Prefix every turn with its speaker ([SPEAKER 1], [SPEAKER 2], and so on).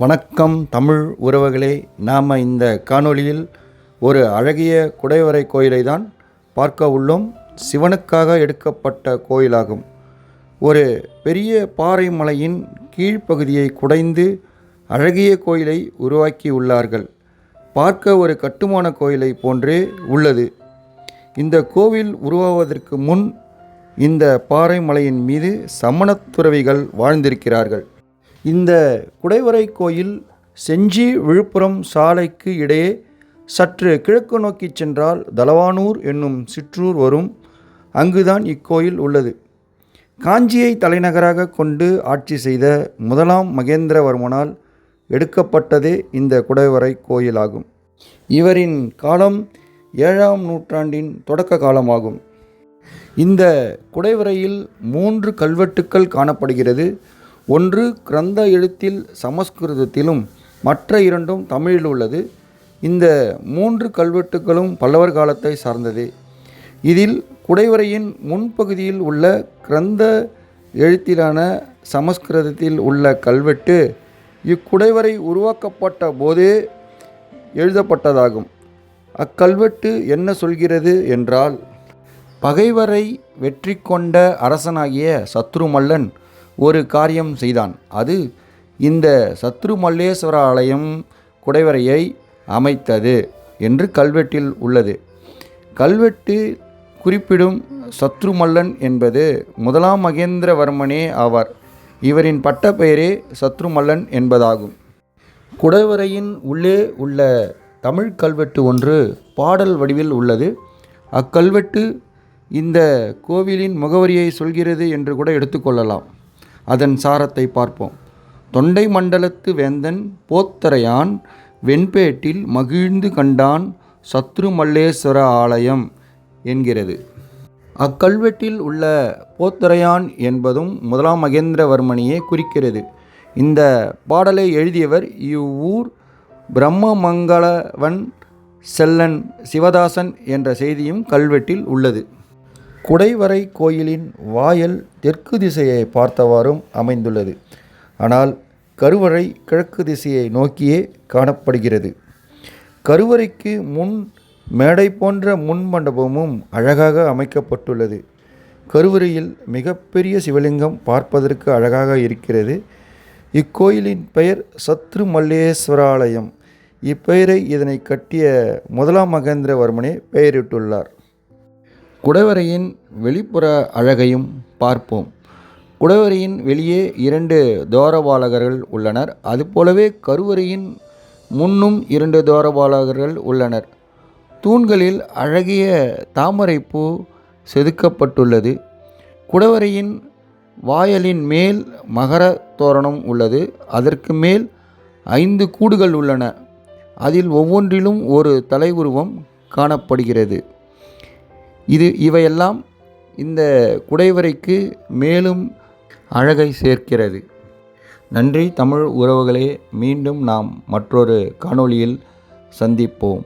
[SPEAKER 1] வணக்கம் தமிழ் உறவுகளே. நாம் இந்த காணொளியில் ஒரு அழகிய குடைவரை கோயிலை தான் பார்க்க உள்ளோம். சிவனுக்காக எடுக்கப்பட்ட கோயிலாகும். ஒரு பெரிய பாறை மலையின் கீழ்ப்பகுதியை குடைந்து அழகிய கோயிலை உருவாக்கியுள்ளார்கள் பார்க்க ஒரு கட்டுமான கோயிலை போன்றே உள்ளது. இந்த கோவில் உருவாவதற்கு முன் இந்த பாறை மலையின் மீது சமணத் துறவிகள் வாழ்ந்திருக்கிறார்கள். இந்த குடைவரை கோயில் செஞ்சி விழுப்புரம் சாலைக்கு இடையே சற்று கிழக்கு நோக்கி சென்றால் தலவானூர் என்னும் சிற்றூர் வரும். அங்குதான் இக்கோயில் உள்ளது. காஞ்சியை தலைநகராக கொண்டு ஆட்சி செய்த முதலாம் மகேந்திரவர்மனால் எடுக்கப்பட்டதே இந்த குடைவரை கோயிலாகும். இவரின் காலம் ஏழாம் நூற்றாண்டின் தொடக்க காலமாகும். இந்த குடைவரையில் மூன்று கல்வெட்டுக்கள் காணப்படுகிறது. ஒன்று கிரந்த எழுத்தில் சமஸ்கிருதத்திலும் மற்ற இரண்டும் தமிழில் உள்ளது. இந்த மூன்று கல்வெட்டுகளும் பல்லவர் காலத்தை சார்ந்தது. இதில் குடைவரையின் முன்பகுதியில் உள்ள கிரந்த எழுத்திலான சமஸ்கிருதத்தில் உள்ள கல்வெட்டு இக்குடைவரை உருவாக்கப்பட்ட போதே எழுதப்பட்டதாகும். அக்கல்வெட்டு என்ன சொல்கிறது என்றால் பகைவரை வெற்றி கொண்ட அரசனாகிய சத்ருமல்லன் ஒரு காரியம் செய்தான். அது இந்த சத்ருமல்லேஸ்வர ஆலயம் குடைவரையை அமைத்தது என்று கல்வெட்டில் உள்ளது. கல்வெட்டு குறிப்பிடும் சத்ருமல்லன் என்பது முதலாம் மகேந்திரவர்மனே ஆவார். இவரின் பட்டப்பெயரே சத்ருமல்லன் என்பதாகும். குடைவரையின் உள்ளே உள்ள தமிழ் கல்வெட்டு ஒன்று பாடல் வடிவில் உள்ளது. அக்கல்வெட்டு இந்த கோவிலின் முகவரியை சொல்கிறது என்று கூட எடுத்துக்கொள்ளலாம் அதன் சாரத்தை பார்ப்போம். தொண்டை மண்டலத்து வேந்தன் போத்தரையான் வெண்பேட்டில் மகிழ்ந்து கண்டான் சத்ருமல்லேஸ்வர ஆலயம் என்கிறது. அக்கல்வெட்டில் உள்ள போத்தரையான் என்பதும் முதலாம் மகேந்திரவர்மனையே குறிக்கிறது. இந்த பாடலை எழுதியவர் இவ்வூர் பிரம்மமங்களவன் செல்லன் சிவதாசன் என்ற செய்தியும் கல்வெட்டில் உள்ளது. குடைவரை கோயிலின் வாயல் தெற்கு திசையை பார்த்தவாறும் அமைந்துள்ளது. ஆனால் கருவறை கிழக்கு திசையை நோக்கியே காணப்படுகிறது. கருவறைக்கு முன் மேடை போன்ற முன் மண்டபமும் அழகாக அமைக்கப்பட்டுள்ளது. கருவறையில் மிகப்பெரிய சிவலிங்கம் பார்ப்பதற்கு அழகாக இருக்கிறது. இக்கோயிலின் பெயர் சத்ரு மல்லேஸ்வராலயம். இப்பெயரை இதனை கட்டிய முதலாம் மகேந்திரவர்மனே பெயரிட்டுள்ளார். குடவரையின் வெளிப்புற அழகையும் பார்ப்போம். குடவரையின் வெளியே இரண்டு தோரவாளகர்கள் உள்ளனர். அதுபோலவே கருவறையின் முன்னும் இரண்டு தோரவாளகர்கள் உள்ளனர். தூண்களில் அழகிய தாமரைப்பூ செதுக்கப்பட்டுள்ளது. குடவரையின் வாயலின் மேல் மகர தோரணம் உள்ளது. அதற்கு மேல் ஐந்து கூடுகள் உள்ளன. அதில் ஒவ்வொன்றிலும் ஒரு தலை உருவம் காணப்படுகிறது. இது இவையெல்லாம் இந்த குடைவரைக்கு மேலும் அழகை சேர்க்கிறது. நன்றி தமிழ் உறவுகளே மீண்டும் நாம் மற்றொரு காணொளியில் சந்திப்போம்.